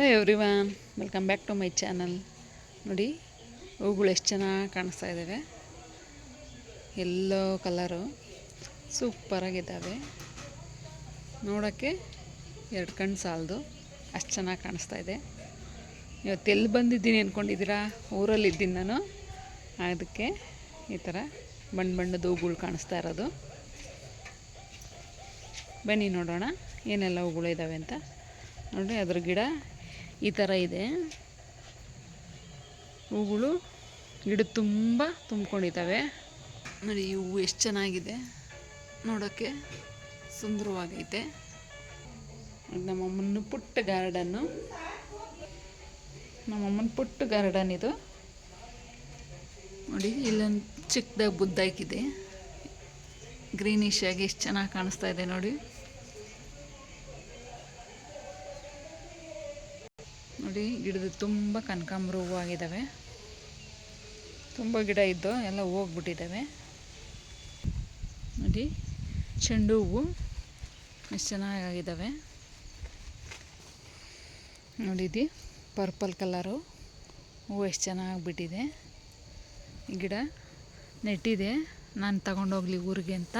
Hello everyone welcome back to my channel ನೋಡಿ, ಹೂಗಳು ಎಷ್ಟು ಚೆನ್ನಾಗಿ ಕಾಣಿಸ್ತಾ ಇದ್ದಾವೆ ಎಲ್ಲೋ ಕಲರು ಸೂಪರಾಗಿದ್ದಾವೆ ನೋಡೋಕ್ಕೆ ಎರಡು ಕಣ್ಣು ಸಾಲದು. ಅಷ್ಟು ಚೆನ್ನಾಗಿ ಕಾಣಿಸ್ತಾ ಇದೆ. ಇವತ್ತು ಎಲ್ಲಿ ಬಂದಿದ್ದೀನಿ ಅಂದ್ಕೊಂಡಿದ್ದೀರಾ ಊರಲ್ಲಿದ್ದೀನಿ ನಾನು. ಅದಕ್ಕೆ ಈ ಥರ ಬಣ್ಣ ಬಣ್ಣದ ಹೂಗಳು ಕಾಣಿಸ್ತಾ ಇರೋದು. ಬನ್ನಿ ನೋಡೋಣ, ಏನೆಲ್ಲ ಹೂಗಳು ಇದ್ದಾವೆ ಅಂತ. ನೋಡಿ, ಅದ್ರ ಗಿಡ ಈ ಥರ ಇದೆ. ಹೂಗಳು ಗಿಡ ತುಂಬ ತುಂಬ್ಕೊಂಡಿದ್ದಾವೆ. ನೋಡಿ ಈ ಹೂವು ಎಷ್ಟು ಚೆನ್ನಾಗಿದೆ. ನೋಡೋಕ್ಕೆ ಸುಂದರವಾಗೈತೆ. ನಮ್ಮಮ್ಮನ ಪುಟ್ಟ ಗಾರ್ಡನ್ನು ನಮ್ಮಮ್ಮನ ಪುಟ್ಟ ಗಾರ್ಡನ್ ಇದು. ನೋಡಿ, ಇಲ್ಲೊಂದು ಚಿಕ್ಕದಾಗಿ ಬುದ್ದಾಕಿದೆ ಗ್ರೀನಿಶ್ ಆಗಿ ಎಷ್ಟು ಚೆನ್ನಾಗಿ ಕಾಣಿಸ್ತಾ ಇದೆ ನೋಡಿ. ನೋಡಿ, ಗಿಡದ ತುಂಬ ಕನಕಾಂಬರ ಹೂವು ಆಗಿದ್ದಾವೆ ತುಂಬ ಗಿಡ ಇದ್ದು ಎಲ್ಲ ಹೋಗ್ಬಿಟ್ಟಿದ್ದಾವೆ ನೋಡಿ, ಚೆಂಡು ಹೂವು ಎಷ್ಟು ಚೆನ್ನಾಗಿದ್ದಾವೆ ನೋಡಿದ್ದಿ ಪರ್ಪಲ್ ಕಲರು. ಹೂವು ಎಷ್ಟು ಚೆನ್ನಾಗಿ ಬಿಟ್ಟಿದೆ ಗಿಡ ನೆಟ್ಟಿದೆ. ನಾನು ತಗೊಂಡೋಗ್ಲಿ ಊರಿಗೆ ಅಂತ.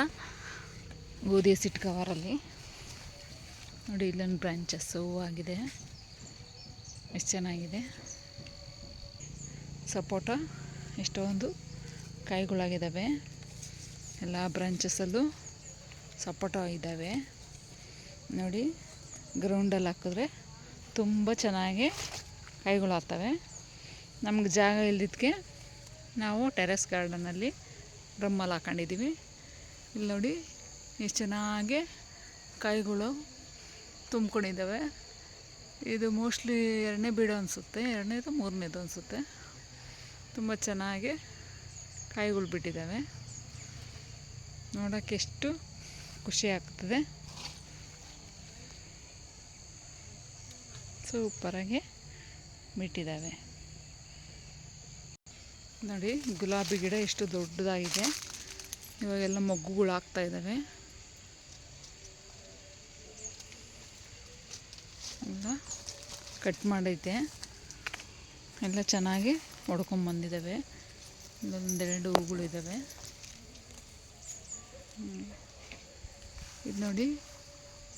ಗೋಧಿ ಸಿಟ್ ಕವರಲ್ಲಿ ನೋಡಿ, ಇಲ್ಲೊಂದು ಬ್ರಾಂಚಸ್ ಹೂವಾಗಿದೆ ಎಷ್ಟು ಚೆನ್ನಾಗಿದೆ. ಸಪೋಟ ಎಷ್ಟೊಂದು ಕಾಯಿಗಳಾಗಿದ್ದಾವೆ ಎಲ್ಲ ಬ್ರಾಂಚಸಲ್ಲೂ ಸಪೋಟ ಇದ್ದಾವೆ. ನೋಡಿ ಗ್ರೌಂಡಲ್ಲಿ ಹಾಕಿದ್ರೆ ತುಂಬ ಚೆನ್ನಾಗಿ ಕಾಯಿಗಳು ಆಗ್ತವೆ ನಮ್ಗೆ ಜಾಗ ಇಲ್ದಿದ್ದಕ್ಕೆ ನಾವು ಟೆರೆಸ್ ಗಾರ್ಡನಲ್ಲಿ ಡ್ರಮ್ಮಲ್ಲಿ ಹಾಕೊಂಡಿದ್ದೀವಿ. ಇಲ್ಲಿ ನೋಡಿ, ಎಷ್ಟು ಚೆನ್ನಾಗಿ ಕಾಯಿಗಳು ತುಂಬ್ಕೊಂಡಿದ್ದಾವೆ. ಇದು ಮೋಸ್ಟ್ಲಿ ಎರಡನೇ ಬೀಡು ಅನಿಸುತ್ತೆ, ಎರಡನೇದು ಮೂರನೇದು ಅನಿಸುತ್ತೆ. ತುಂಬ ಚೆನ್ನಾಗಿ ಕಾಯಿಗಳು ಬಿಟ್ಟಿದ್ದಾವೆ. ನೋಡೋಕ್ಕೆ ಎಷ್ಟು ಖುಷಿ ಆಗ್ತದೆ. ಸೂಪರಾಗಿ ಬಿಟ್ಟಿದ್ದಾವೆ. ನೋಡಿ, ಗುಲಾಬಿ ಗಿಡ ಎಷ್ಟು ದೊಡ್ಡದಾಗಿದೆ. ಇವಾಗೆಲ್ಲ ಮೊಗ್ಗುಗಳು ಆಗ್ತಾ ಇದ್ದಾವೆ ಎಲ್ಲ ಕಟ್ ಮಾಡೈತೆ. ಎಲ್ಲ ಚೆನ್ನಾಗಿ ಹೊಡ್ಕೊಂಬಂದಿದ್ದಾವೆ ಒಂದೆರಡು ಹೂಗಳು ಇದ್ದಾವೆ ಇದು ನೋಡಿ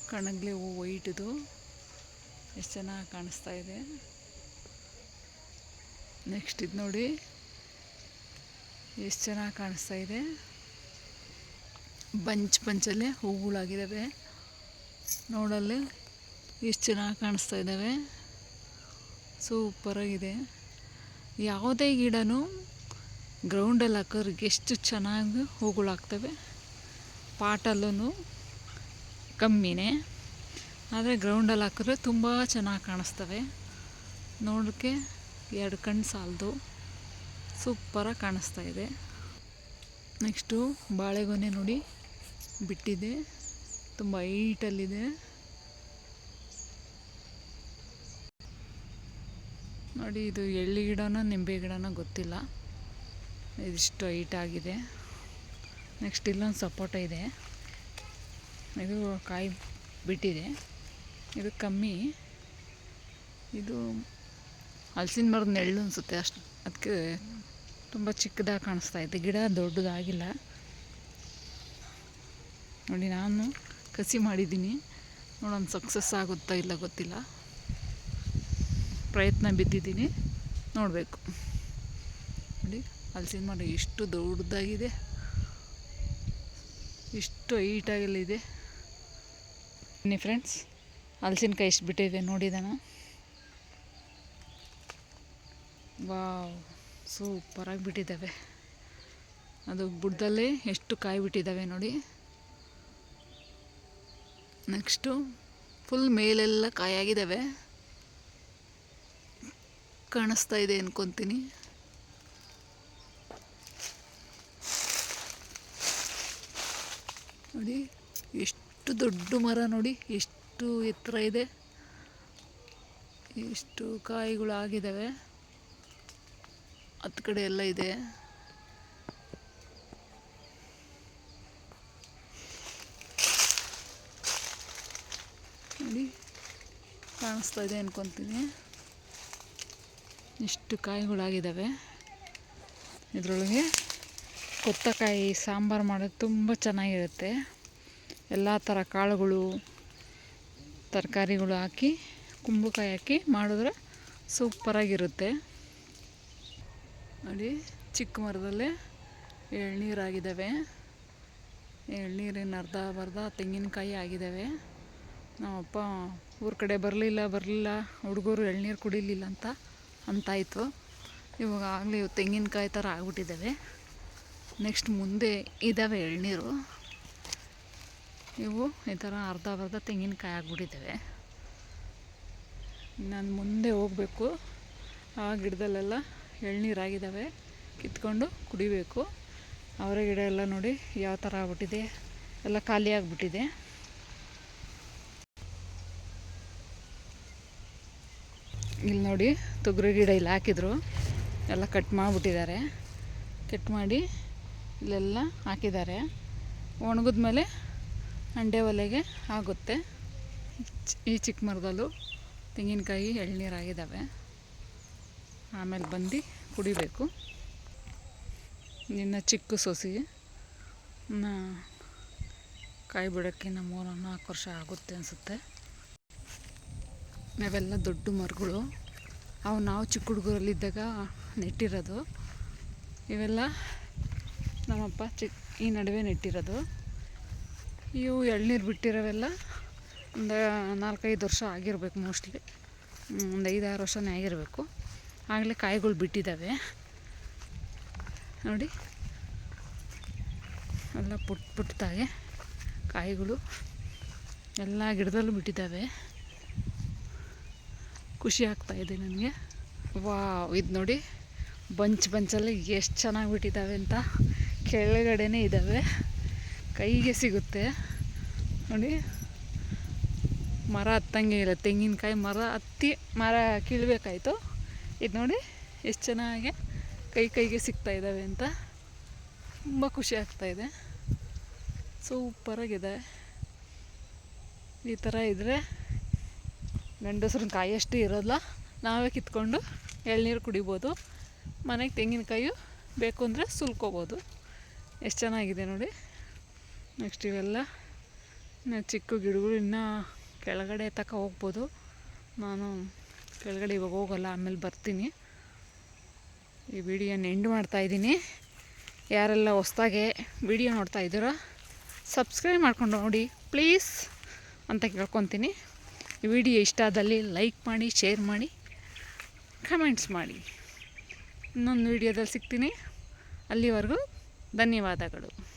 ಕಣಗ್ಲೆ ಹೂವು ವೈಟ್ದು ಎಷ್ಟು ಚೆನ್ನಾಗಿ ಕಾಣಿಸ್ತಾ ಇದೆ. ನೆಕ್ಸ್ಟ್ ಇದು ನೋಡಿ ಎಷ್ಟು ಚೆನ್ನಾಗಿ ಕಾಣಿಸ್ತಾ ಇದೆ. ಬಂಚ್ ಬಂಚಲ್ಲೇ ಹೂಗಳಾಗಿದ್ದಾವೆ ನೋಡಲ್ಲಿ ಎಷ್ಟು ಚೆನ್ನಾಗಿ ಕಾಣಿಸ್ತಾ ಇದ್ದಾವೆ ಸೂಪರಾಗಿದೆ. ಯಾವುದೇ ಗಿಡನೂ ಗ್ರೌಂಡಲ್ಲಿ ಹಾಕೋರಿಗೆ ಎಷ್ಟು ಚೆನ್ನಾಗಿ ಹೂಗಳಾಗ್ತವೆ ಪಾಟಲ್ಲೂ ಕಮ್ಮಿನೇ. ಆದರೆ ಗ್ರೌಂಡಲ್ಲಿ ಹಾಕಿದ್ರೆ ತುಂಬ ಚೆನ್ನಾಗಿ ಕಾಣಿಸ್ತವೆ. ನೋಡೋಕ್ಕೆ ಎರಡು ಕಣ್ಣು ಸಾಲದು. ಸೂಪರಾಗಿ ಕಾಣಿಸ್ತಾ ಇದೆ. ನೆಕ್ಸ್ಟು ಬಾಳೆಗೊನೆ ನೋಡಿ. ಬಿಟ್ಟಿದೆ. ತುಂಬ ಹೈಟಲ್ಲಿದೆ. ನೋಡಿ, ಇದು ಎಳ್ಳಿ ಗಿಡನೋ ನಿಂಬೆ ಗಿಡನೋ ಗೊತ್ತಿಲ್ಲ. ಇದಿಷ್ಟು ಹೈಟ್ ಆಗಿದೆ. ನೆಕ್ಸ್ಟ್ ಇಲ್ಲೊಂದು ಸಪೋಟ ಇದೆ. ಇದು ಕಾಯಿ ಬಿಟ್ಟಿದೆ. ಇದು ಕಮ್ಮಿ. ಇದು ಹಲಸಿನ ಮರದ ನೆಳ್ಳು ಅನಿಸುತ್ತೆ. ಅಷ್ಟು ಅದಕ್ಕೆ ತುಂಬ ಚಿಕ್ಕದಾಗಿ ಕಾಣಿಸ್ತಾ ಇದೆ. ಗಿಡ ದೊಡ್ಡದಾಗಿಲ್ಲ. ನೋಡಿ, ನಾನು ಕಸಿ ಮಾಡಿದ್ದೀನಿ. ನೋಡೋಣ ಸಕ್ಸಸ್ ಆಗುತ್ತಾ ಇಲ್ಲ ಗೊತ್ತಿಲ್ಲ. ಪ್ರಯತ್ನ ಬಿದ್ದಿದ್ದೀನಿ. ನೋಡಬೇಕು. ನೋಡಿ ಹಲಸಿನ ಮರ ಎಷ್ಟು ದೊಡ್ಡದಾಗಿದೆ. ಎಷ್ಟು ಹೈಟಾಗಲಿದೆ ಬನ್ನಿ ಫ್ರೆಂಡ್ಸ್ ಹಲಸಿನಕಾಯಿ ಎಷ್ಟು ಬಿಟ್ಟಿದೆ, ನೋಡಿದಾನ? ವಾವ್ ಸೂಪರಾಗಿ ಬಿಟ್ಟಿದ್ದಾವೆ. ಅದು ಬುಡದಲ್ಲೇ ಎಷ್ಟು ಕಾಯಿ ಬಿಟ್ಟಿದ್ದಾವೆ ನೋಡಿ. ನೆಕ್ಸ್ಟು ಫುಲ್ ಮೇಲೆಲ್ಲ ಕಾಯಾಗಿದ್ದಾವೆ ಕಾಣಿಸ್ತಾ ಇದೆ ಅನ್ಕೊತೀನಿ. ನೋಡಿ, ಎಷ್ಟು ದೊಡ್ಡ ಮರ ನೋಡಿ, ಎಷ್ಟು ಎತ್ತರ ಇದೆ. ಎಷ್ಟು ಕಾಯಿಗಳು ಆಗಿದ್ದಾವೆ ಹತ್ತು ಕಡೆ ಎಲ್ಲ ಇದೆ. ನೋಡಿ, ಕಾಣಿಸ್ತಾ ಇದೆ ಅನ್ಕೊತೀನಿ. ಇಷ್ಟು ಕಾಯಿಗಳಾಗಿದ್ದಾವೆ. ಇದರೊಳಗೆ ಕೊತ್ತಕಾಯಿ, ಸಾಂಬಾರು ಮಾಡೋದು ತುಂಬ ಚೆನ್ನಾಗಿರುತ್ತೆ. ಎಲ್ಲ ಥರ ಕಾಳುಗಳು, ತರಕಾರಿಗಳು ಹಾಕಿ, ಕುಂಬಳಕಾಯಿ ಹಾಕಿ ಮಾಡಿದ್ರೆ ಸೂಪರಾಗಿರುತ್ತೆ. ನೋಡಿ, ಚಿಕ್ಕ ಮರದಲ್ಲೇ ಎಳ್ನೀರಾಗಿದ್ದಾವೆ. ಎಳ್ನೀರಿನ ಅರ್ಧ ಬರ್ಧ ತೆಂಗಿನಕಾಯಿ ಆಗಿದ್ದಾವೆ. ನಮ್ಮಪ್ಪ ಊರ ಕಡೆ ಬರಲಿಲ್ಲ ಬರಲಿಲ್ಲ, ಹುಡುಗರು ಎಳ್ನೀರು ಕುಡಿಲಿಲ್ಲ ಅಂತ ಅಂತಾಯಿತು. ಇವಾಗ ಆಗಲೇ ತೆಂಗಿನಕಾಯಿ ಥರ ಆಗ್ಬಿಟ್ಟಿದ್ದಾವೆ. ನೆಕ್ಸ್ಟ್ ಮುಂದೆ ಇದ್ದಾವೆ ಎಳ್ನೀರು. ಇವು ಈ ಥರ ಅರ್ಧ ಅರ್ಧ ತೆಂಗಿನಕಾಯಿ ಆಗ್ಬಿಟ್ಟಿದ್ದಾವೆ. ನಾನು ಮುಂದೆ ಹೋಗಬೇಕು. ಆ ಗಿಡದಲ್ಲೆಲ್ಲ ಎಳ್ನೀರಾಗಿದ್ದಾವೆ ಕಿತ್ಕೊಂಡು ಕುಡಿಬೇಕು. ಅವರ ಗಿಡ ಎಲ್ಲ ನೋಡಿ ಯಾವ ಥರ ಆಗ್ಬಿಟ್ಟಿದೆ. ಎಲ್ಲ ಖಾಲಿ ಆಗಿಬಿಟ್ಟಿದೆ. ಇಲ್ಲಿ ನೋಡಿ ತೊಗರಿ ಗಿಡ ಇಲ್ಲಿ ಹಾಕಿದ್ರು. ಎಲ್ಲ ಕಟ್ ಮಾಡಿಬಿಟ್ಟಿದ್ದಾರೆ. ಕಟ್ ಮಾಡಿ ಇಲ್ಲೆಲ್ಲ ಹಾಕಿದ್ದಾರೆ. ಒಣಗಿದ ಮೇಲೆ ಅಂಡೆ ಒಲೆಗೆ ಆಗುತ್ತೆ. ಈ ಚಿಕ್ಕ ಮರದಲ್ಲೂ ತೆಂಗಿನಕಾಯಿ, ಎಳ್ನೀರಾಗಿದ್ದಾವೆ. ಆಮೇಲೆ ಬಂದು ಕುಡಿಬೇಕು. ನಿನ್ನ ಚಿಕ್ಕ ಸೊಸಿ ಕಾಯಿ ಬಿಡೋಕ್ಕೆ ಮೂರು ನಾಲ್ಕು ವರ್ಷ ಆಗುತ್ತೆ ಅನಿಸುತ್ತೆ. ನಾವೆಲ್ಲ ದೊಡ್ಡ ಮರಗಳು. ಅವು ನಾವು ಚಿಕ್ಕ ಹುಡುಗರಲ್ಲಿದ್ದಾಗ ನೆಟ್ಟಿರೋದು. ಇವೆಲ್ಲ ನಮ್ಮಪ್ಪ ಚಿಕ್ಕ ಈ ನಡುವೆ ನೆಟ್ಟಿರೋದು. ಇವು ಎಳ್ನೀರು ಬಿಟ್ಟಿರೋವೆಲ್ಲ ಒಂದು ನಾಲ್ಕೈದು ವರ್ಷ ಆಗಿರಬೇಕು ಮೋಸ್ಟ್ಲಿ. ಒಂದು ಐದಾರು ವರ್ಷನೇ ಆಗಿರಬೇಕು. ಆಗಲೇ ಕಾಯಿಗಳು ಬಿಟ್ಟಿದ್ದಾವೆ. ನೋಡಿ. ಎಲ್ಲ ಪುಟ್ ಪುಟ್ಟದಾಗೆ ಕಾಯಿಗಳು. ಎಲ್ಲ ಗಿಡದಲ್ಲೂ ಬಿಟ್ಟಿದ್ದಾವೆ. ಖುಷಿ ಆಗ್ತಾ ಇದೆ ನನಗೆ. ವಾವ್, ಇದು ನೋಡಿ. ಬಂಚ್ ಬಂಚಲ್ಲಿ ಎಷ್ಟು ಚೆನ್ನಾಗಿ ಬಿಟ್ಟಿದ್ದಾವೆ ಅಂತ ಕೆಳಗಡೆನೇ ಇದ್ದಾವೆ ಕೈಗೆ ಸಿಗುತ್ತೆ. ನೋಡಿ. ಮರ ಹತ್ತಂಗೆ ಇಲ್ಲ, ತೆಂಗಿನಕಾಯಿ ಮರ ಹತ್ತಿ ಮರ ಕೀಳಬೇಕಾಯ್ತು. ಇದು ನೋಡಿ, ಎಷ್ಟು ಚೆನ್ನಾಗಿ ಕೈ ಕೈಗೆ ಸಿಗ್ತಾ ಇದ್ದಾವೆ ಅಂತ. ತುಂಬ ಖುಷಿ ಆಗ್ತಾ ಇದೆ. ಸೂಪರಾಗಿದೆ. ಈ ಥರ ಇದ್ದರೆ ಗಂಡಸ್ರನ್ನ ಕಾಯಷ್ಟು ಇರೋಲ್ಲ ನಾವೇ ಕಿತ್ಕೊಂಡು ಎಳ್ನೀರು ಕುಡಿಬೋದು. ಮನೆಗೆ ತೆಂಗಿನಕಾಯು ಬೇಕು ಅಂದರೆ ಸುಲ್ಕೋಬೋದು. ಎಷ್ಟು ಚೆನ್ನಾಗಿದೆ ನೋಡಿ. ನೆಕ್ಸ್ಟ್ ಇವೆಲ್ಲ. ಚಿಕ್ಕ ಗಿಡಗಳು ಇನ್ನೂ ಕೆಳಗಡೆ ತಕ ಹೋಗ್ಬೋದು. ನಾನು ಕೆಳಗಡೆ ಇವಾಗ ಹೋಗಲ್ಲ, ಆಮೇಲೆ ಬರ್ತೀನಿ. ಈ ವಿಡಿಯೋನ ಎಂಡ್ ಮಾಡ್ತಾಯಿದ್ದೀನಿ ಯಾರೆಲ್ಲ ಹೊಸ್ದಾಗೆ ವಿಡಿಯೋ ನೋಡ್ತಾ ಇದ್ದೀರೋ ಸಬ್ಸ್ಕ್ರೈಬ್ ಮಾಡ್ಕೊಂಡು ನೋಡಿ ಪ್ಲೀಸ್ ಅಂತ ಕೇಳ್ಕೊತೀನಿ. ವಿಡಿಯೋ ಇಷ್ಟ ಆದಲ್ಲಿ ಲೈಕ್ ಮಾಡಿ ಶೇರ್ ಮಾಡಿ ಕಮೆಂಟ್ಸ್ ಮಾಡಿ. ಇನ್ನೊಂದು ವಿಡಿಯೋದಲ್ಲಿ ಸಿಗ್ತೀನಿ. ಅಲ್ಲಿವರೆಗೂ ಧನ್ಯವಾದಗಳು.